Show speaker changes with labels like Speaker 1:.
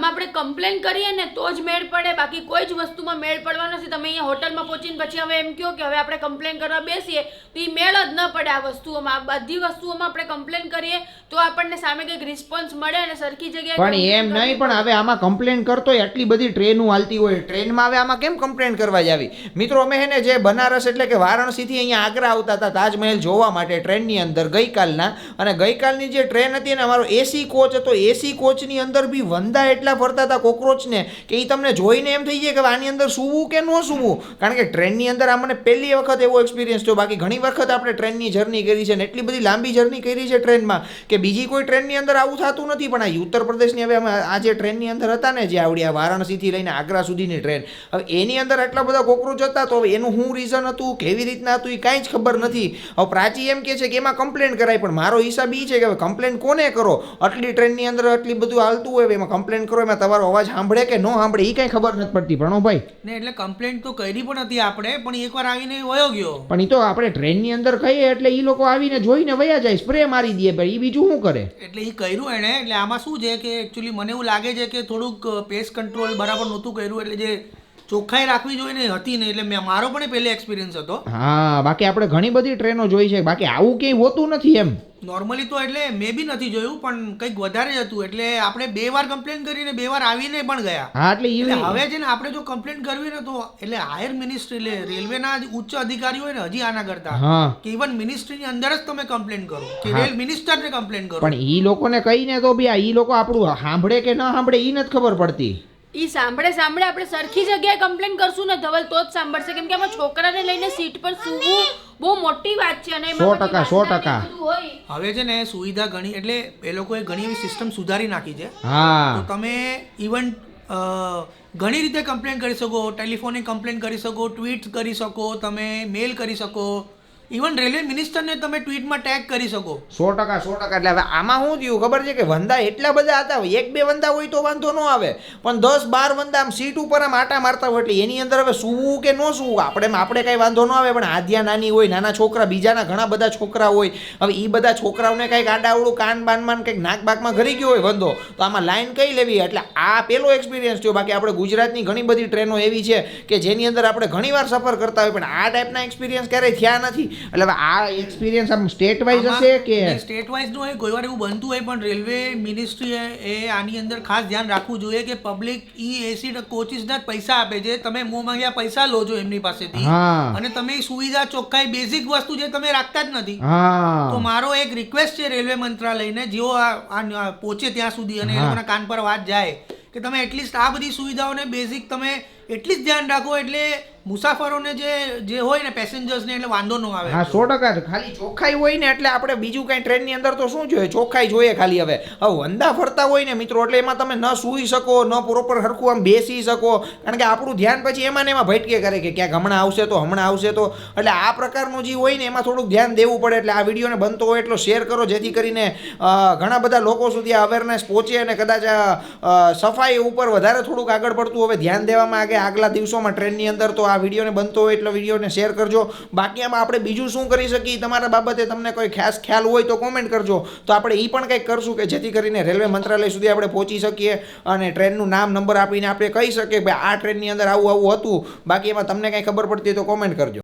Speaker 1: આમાં આપણે કમ્પ્લેન કરીએ ને તો જ મેળ પડે. બાકી કોઈ જ વસ્તુમાં મેળ પડવાનો નથી. તમે અહીંયા હોટલમાં પહોંચીને પછી હવે એમ કહો કે હવે આપણે કમ્પ્લેન કરવા બેસીએ તો એ મેળ જ ન પડે આ વસ્તુઓમાં. બધી વસ્તુઓમાં આપણે કમ્પ્લેન કરીએ તો આપણને સામે કંઈક રિસ્પોન્સ મળે અને સરખી જગ્યાએ
Speaker 2: પણ એમ નહીં પણ હવે આમાં કમ્પ્લેન કરતો આટલી બધી ટ્રેનો હાલતી હોય. ટ્રેનમાં હવે આમાં કેમ કમ્પ્લેન કરવા જાવી મિત્રો અમે હે ને જે બનારસ એટલે કે વારાણસીથી અહીંયા આગ્રા આવતા હતા તાજમહેલ જોવા માટે ટ્રેનની અંદર ગઈકાલના. અને ગઈકાલની જે ટ્રેન હતી ને અમારો એસી કોચ હતો. એસી કોચની અંદર બી વંદા એટલા ફરતા હતા કોકરોચને, કે એ તમને જોઈને એમ થઈ જાય કે આની અંદર સૂવું કે ન સૂવું? કારણ કે ટ્રેનની અંદર આપણને પહેલી વખત એવો એક્સપિરિયન્સ થયો. બાકી ઘણી વખત આપણે ટ્રેનની જર્ની કરી છે ને એટલી બધી લાંબી જર્ની કરી છે ટ્રેનમાં કે બીજી કોઈ ટ્રેનની અંદર આવું થતું નથી. પણ આ ઉત્તર પ્રદેશની હવે અમે આ જે ટ્રેનની અંદર હતા ને જે આવડી આ વારાણસીથી લઈને આગ્રા સુધીની ટ્રેન, હવે એની અંદર આટલા બધા કોકરોચ હતા તો એનું શું રીઝન હતું? કેવી રીતના હતું? એ કાંઈ જ ખબર નથી. હવે પ્રાચી એમ કે છે કે એમાં કમ્પ્લેન કરાય, પણ મારો હિસાબ એ છે કે હવે કમ્પ્લેન કોને કરો? આટલી ટ્રેનની અંદર આટલી બધું હાલતું હોય એમાં કમ્પ્લેન કરો એમાં તમારો અવાજ સાંભળે કે ન સાંભળે એ કઈ ખબર નથી પડતી પ્રણવભાઈ.
Speaker 3: ને એટલે કમ્પ્લેન્ટ તો કરી પણ હતી આપણે પણ એકવાર આવીને વયો ગયો.
Speaker 2: પણ એ તો આપણે ટ્રેનની અંદર કહીએ એટલે એ લોકો આવીને જોઈને વયા જાય સ્પ્રે મારી દે ભાઈ એ બીજું શું કરે?
Speaker 3: એટલે એ કર્યું એણે એટલે આમાં શું છે કે એકચ્યુઅલી મને એવું લાગે છે કે થોડુંક પેસ કંટ્રોલ બરાબર નહોતું કર્યું એટલે જે ચોખ્ખાઈ રાખવી જોઈએ ને હતી નહીં એટલે મેં મારો પણ એ પહેલો એક્સપિરિયન્સ હતો.
Speaker 2: હા બાકી આપણે ઘણી બધી ટ્રેનો જોઈ છે. બાકી આવું ક્યાંય હોતું નથી એમ.
Speaker 3: નોર્મલી તો એટલે મેં બી નથી જોયું પણ કંઈક વધારે જ હતું. એટલે આપણે બે વાર કમ્પ્લેન કરીને બે વાર આવીને પણ ગયા.
Speaker 2: હા એટલે
Speaker 3: હવે છે ને આપણે જો કમ્પ્લેન કરવી ને તો એટલે હાયર મિનિસ્ટ્રી એટલે રેલવેના ઉચ્ચ અધિકારી હોય ને હજી આના કરતા. કે ઇવન મિનિસ્ટ્રીની અંદર જ તમે કમ્પ્લેન કરો. કે રેલ મિનિસ્ટરને કમ્પ્લેન કરો.
Speaker 2: પણ ઈ લોકોને કહીને તો બી આ ઈ લોકો આપણું સાંભળે કે ના સાંભળે એ નથી ખબર પડતી.
Speaker 1: ઈ સાંભળે સાંભળે આપણે સરખી જગ્યાએ કમ્પ્લેન કરશું ને ધવલ તો જ સાંભળશે. કેમ કે આમાં છોકરાને લઈને સીટ પર સૂવું બહુ મોટી વાત છે અને એમાં
Speaker 2: સો
Speaker 1: પછી
Speaker 2: ટકા, સો
Speaker 1: વાંદા ને
Speaker 2: ટકા.
Speaker 1: બધું હોય.
Speaker 3: હવે છે ને સુવિધા ઘણી એટલે એ લોકોએ ઘણી એવી સિસ્ટમ સુધારી નાખી છે. તો તમે ઇવન ઘણી રીતે કમ્પ્લેન કરી શકો ટેલિફોનિક કમ્પ્લેન કરી શકો ટ્વીટ કરી શકો તમે મેલ કરી શકો. ઇવન રેલવે મિનિસ્ટરને તમે ટ્વીટમાં ટેગ કરી શકો.
Speaker 2: સો ટકા સો ટકા. એટલે હવે આમાં શું થયું ખબર છે કે વંદા એટલા બધા હતા એક બે વંદા હોય તો વાંધો ન આવે. પણ દસ બાર વંદા આમ સીટ ઉપર આમ આટા મારતા હોય એટલે એની અંદર હવે સૂવું કે ન સૂવું, આપણે આપણે કાંઈ વાંધો ન આવે. પણ આદ્યા નાની હોય, નાના છોકરા, બીજાના ઘણા બધા છોકરા હોય. હવે એ બધા છોકરાઓને કંઈક આડાવડું, કાન બાનમાં કંઈક નાક બાકમાં ઘરી ગયો હોય વંદો, તો આમાં લાઈન કઈ લેવી? એટલે આ પેલો એક્સપિરિયન્સ થયો. બાકી આપણે ગુજરાતની ઘણી બધી ટ્રેનો એવી છે કે જેની અંદર આપણે ઘણીવાર સફર કરતા હોય, પણ આ ટાઈપના એક્સપિરિયન્સ ક્યારેય થયા નથી. એટલે આ એક્સપિરિયન્સ આમ સ્ટેટ વાઇઝ હશે કે?
Speaker 3: સ્ટેટ વાઇઝનું કોઈ વાર એવું બનતું હોય પણ રેલવે મિનિસ્ટ્રી એ આની અંદર ખાસ ધ્યાન રાખવું જોઈએ કે પબ્લિક ઈ એસી કોચિસના જ પૈસા આપે છે. તમે મોં માંગ્યા પૈસા લો છો એમની પાસેથી. અને તમે સુવિધા ચોખ્ખાઈ બેઝિક વસ્તુ જે તમે રાખતા જ નથી. તો મારો એક રિક્વેસ્ટ છે રેલવે મંત્રાલયને જેઓ આ પહોંચે ત્યાં સુધી અને એ લોકોના કાન પર વાત જાય કે તમે એટલીસ્ટ આ બધી સુવિધાઓને બેઝિક તમે એટલી જ ધ્યાન રાખો એટલે મુસાફરોને જે જે હોય ને પેસેન્જર્સને એટલે વાંધો ન આવે.
Speaker 2: હા, સો ટકા ખાલી ચોખ્ખાઈ હોય ને એટલે આપણે બીજું કાંઈ ટ્રેનની અંદર તો શું જોઈએ? ચોખ્ખાઈ જોઈએ ખાલી હવે. હવે વંદા ફરતા હોય ને મિત્રો, એટલે એમાં તમે ન સૂઈ શકો, ન પ્રોપર હરખું આમ બેસી શકો. કારણ કે આપણું ધ્યાન પછી એમાં ને એમાં ભટકે કરે કે ક્યાંક હમણાં આવશે તો, હમણાં આવશે તો. એટલે આ પ્રકારનું જે હોય ને એમાં થોડુંક ધ્યાન દેવું પડે. એટલે આ વિડીયોને બનતો હોય એટલો શેર કરો, જેથી કરીને ઘણા બધા લોકો સુધી અવેરનેસ પહોંચે અને કદાચ સફાઈ ઉપર વધારે થોડુંક આગળ પડતું. હવે ધ્યાન દેવામાં આગે. આગલા દિવસોમાં ટ્રેનની અંદર તો આ વિડીયોને બનતો હોય એટલો વિડીયોને શેર કરજો. બાકી આમાં આપણે બીજું શું કરી શકીએ? તમારા બાબતે તમને કોઈ ખાસ ખ્યાલ હોય તો કોમેન્ટ કરજો. તો આપણે એ પણ કંઈક કરશું કે જેથી કરીને રેલવે મંત્રાલય સુધી આપણે પહોંચી શકીએ અને ટ્રેનનું નામ, નંબર આપીને આપણે કહી શકીએ કે આ ટ્રેનની અંદર આવું આવું હતું. બાકી એમાં તમને કંઈ ખબર પડતી તો કોમેન્ટ કરજો.